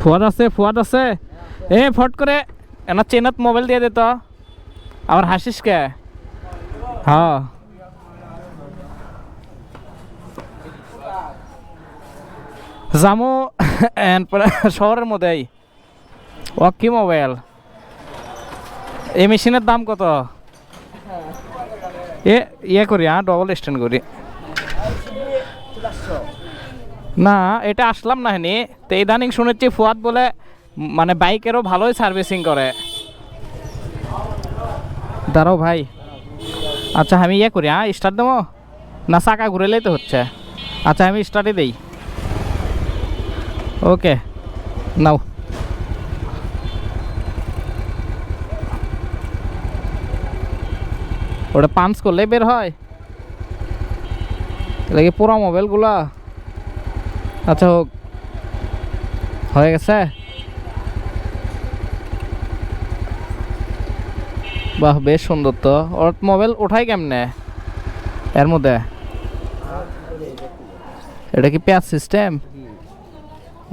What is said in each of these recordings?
ফুয়াদ আছে ফুয়াদ আছে। এ, ফট করে। এনার চেনাত মোবাইল দিয়ে দে তো। আবার হাসিস কে? হ্যাঁ জামু শহরের মধ্যেই ও, কি মোবাইল? এই মেশিনের দাম কত? এ ইয়ে করি হ্যাঁ ডবল স্ট্যান্ড করি। না, এটা আসলাম না হেনি। তো ইদানিং শুনেছি ফুয়াদ বলে মানে বাইকেরও ভালোই সার্ভিসিং করে। দাঁড়াও ভাই। আচ্ছা আমি ইয়ে করি হ্যাঁ? স্টার্ট দেবো? না, চাকা ঘুরেলেই তো হচ্ছে। আচ্ছা আমি স্টার্টই দেই। ওকে, নাও। ওটা পাঞ্চ করলেই বের হয়। এটা কি পুরো মোবাইলগুলা আচ্ছা হোক হয়ে গেছে? বাহ, বেশ সুন্দর তো। ওর মোবাইল ওঠাই কেমনে? এর মধ্যে? এটা কি পেঁয়াজ সিস্টেম?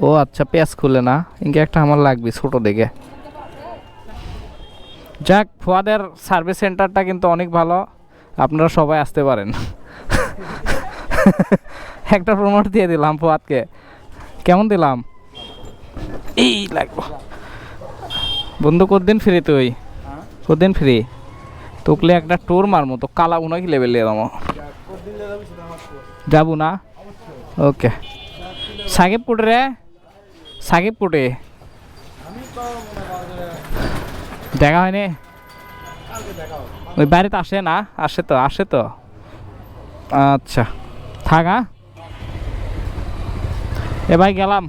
ও আচ্ছা পেঁয়াজ খুলে না। ইনকে একটা আমার লাগবে ছোট দেখে। যাক, ফুয়াদের সার্ভিস সেন্টারটা কিন্তু অনেক ভালো। আপনারা সবাই আসতে পারেন। একটা প্রমোট দিয়ে দিলাম ফুয়াদকে। কেমন দিলাম? এই লাগবো। বন্ধু, কতদিন ফ্রি তুই? কতদিন ফ্রি তোকলে একটা ট্যুর মারমো, তো কালা উনা কি লেভেল এলাম যাব? না? ওকে সাকিব কুটে রে? সাকিব কুটে দেখা হয়নি? ওই বাড়িতে আসে না? আসে তো আসে তো। আচ্ছা থাক হ্যাঁ? এ ভাই গেলাম।